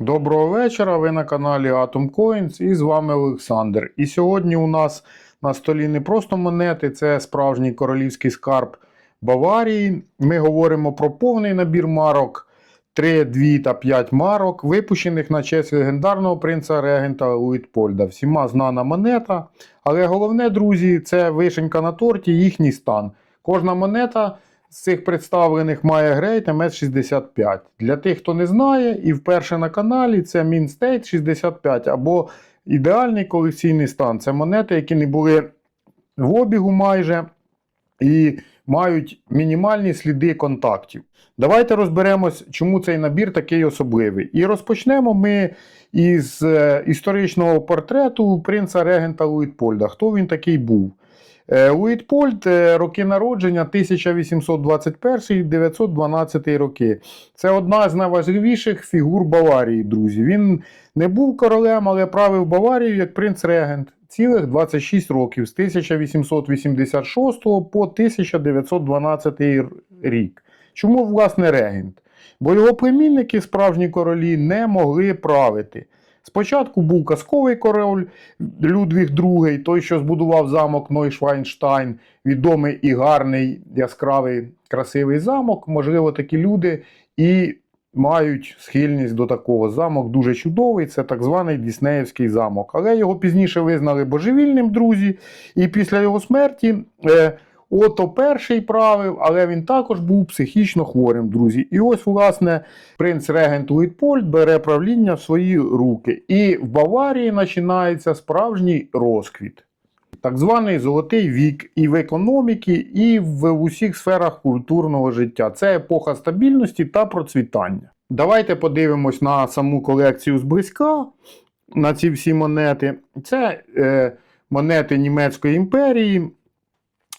Доброго вечора. Ви на каналі Atom Coins і з вами Олександр. І сьогодні у нас на столі не просто монети, це справжній королівський скарб Баварії. Ми говоримо про повний набір марок 3, 2 та 5 марок, випущених на честь легендарного принца регента Луїтпольда. Всіма знана монета. Але головне, друзі, це вишенька на торті, їхній стан. Кожна монета з цих представлених має грейт МС65. Для тих, хто не знає, і вперше на каналі це Мінстейт 65 або ідеальний колекційний стан. Це монети, які не були в обігу майже і мають мінімальні сліди контактів. Давайте розберемось, чому цей набір такий особливий. І розпочнемо ми із е, історичного портрету принца регента Луїтпольда. Хто він такий був? Е, Луїтпольд, е, роки народження 1821-912 роки. Це одна з найважливіших фігур Баварії, друзі. Він не був королем, але правив Баварію як принц-регент цілих 26 років з 1886 по 1912 рік. Чому, власне, регент? Бо його племінники, справжні королі, не могли правити. Спочатку був казковий король Людвіг II, той, що збудував замок Нойшвайнштайн, відомий і гарний, яскравий, красивий замок. Можливо, такі люди і мають схильність до такого. Замок дуже чудовий, це так званий Діснеївський замок. Але його пізніше визнали божевільним, друзі. І після його смерті. Е, Ото перший правив, але він також був психічно хворим, друзі. І ось, власне, принц Регент Луїтпольд бере правління в свої руки. І в Баварії починається справжній розквіт. Так званий золотий вік і в економіці, і в усіх сферах культурного життя. Це епоха стабільності та процвітання. Давайте подивимось на саму колекцію зблизька, на ці всі монети. Це е, монети Німецької імперії.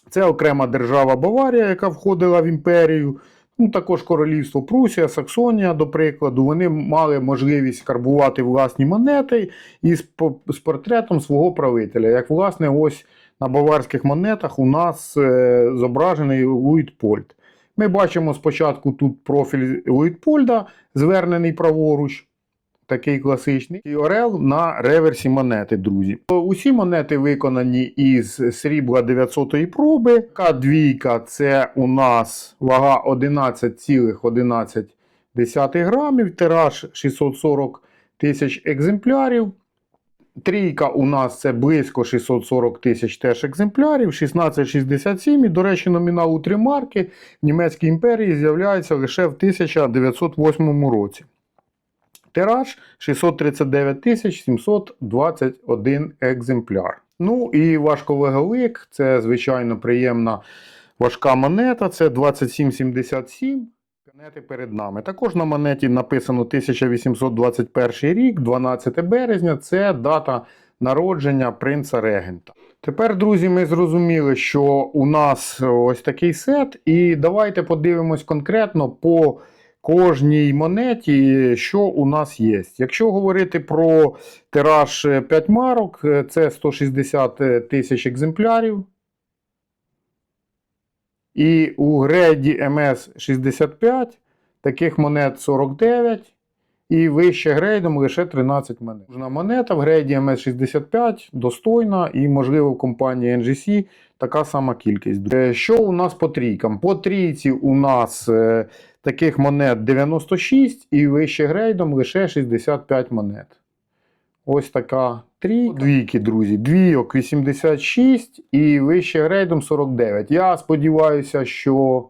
Це окрема держава Баварія, яка входила в імперію. Ну, також королівство Прусія, Саксонія, до прикладу, вони мали можливість карбувати власні монети із з портретом свого правителя. Як, власне, ось на баварських монетах у нас е, зображений Луїтпольд. Ми бачимо спочатку тут профіль Луїтпольда, звернений праворуч. Такий класичний і орел на реверсі монети, друзі. Усі монети виконані із срібла 900 проби. К2 це у нас вага 11,11 грамів, тираж 640 тисяч екземплярів. Трійка у нас це близько 640 тисяч теж екземплярів, 1667. І, до речі, номінал у три марки в Німецькій імперії з'являється лише в 1908 році. Тираж 639 721 екземпляр. Ну і важковеговик, це звичайно приємна важка монета, це 2777. Монети перед нами. Також на монеті написано 1821 рік, 12 березня. Це дата народження принца Регента. Тепер, друзі, ми зрозуміли, що у нас ось такий сет, і давайте подивимось конкретно по кожній монеті, що у нас є. Якщо говорити про тираж 5 марок, це 160 тисяч екземплярів. І у греді МС65 таких монет 49. І вище грейдом лише 13 монет. Кожна монета в грейді МС65 достойна і, можливо, в компанії NGC така сама кількість. Е, Що у нас по трійкам? По трійці у нас е, таких монет 96 і вище грейдом лише 65 монет. Ось така трійка. Двійки, друзі. Двійок 86 і вище грейдом 49. Я сподіваюся, що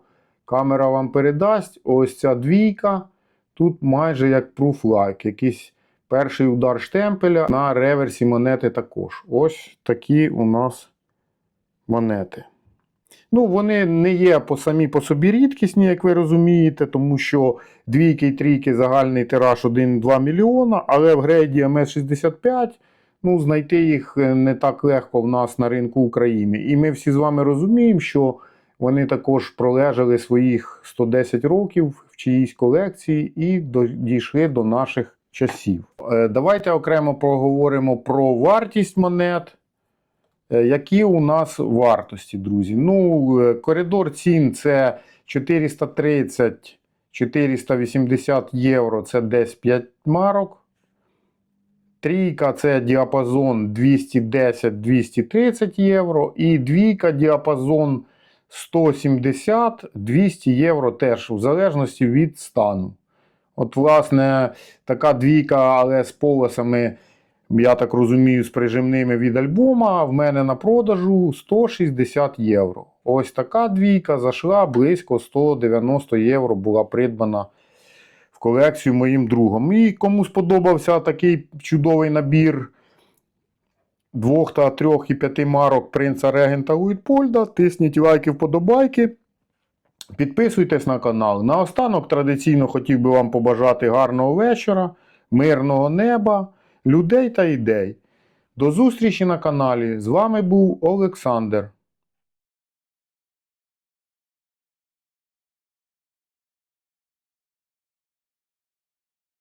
камера вам передасть ось ця двійка. Тут майже як proof like. Якийсь перший удар штемпеля на реверсі монети також. Ось такі у нас монети. Ну, вони не є по самі по собі рідкісні, як ви розумієте, тому що двійки і трійки загальний тираж 1,2 мільйона, але в грейді МС65 ну, знайти їх не так легко в нас на ринку України. І ми всі з вами розуміємо, що вони також пролежали своїх 110 років в чиїсь колекції і дійшли до наших часів. Е, Давайте окремо поговоримо про вартість монет. Е, Які у нас вартості, друзі? Ну, е, коридор цін це 430-480 євро, це десь 5 марок. Трійка це діапазон 210-230 євро. І двійка діапазон 170-200 євро теж, в залежності від стану. От, власне, така двійка, але з полосами, я так розумію, з прижимними від альбома, в мене на продажу 160 євро. Ось така двійка зайшла близько 190 євро, була придбана в колекцію моїм другом. І кому сподобався такий чудовий набір двох та трьох і п'яти марок принца Регента Луїтпольда, тисніть лайки, вподобайки. Підписуйтесь на канал. Наостанок традиційно хотів би вам побажати гарного вечора, мирного неба, людей та ідей. До зустрічі на каналі. З вами був Олександр.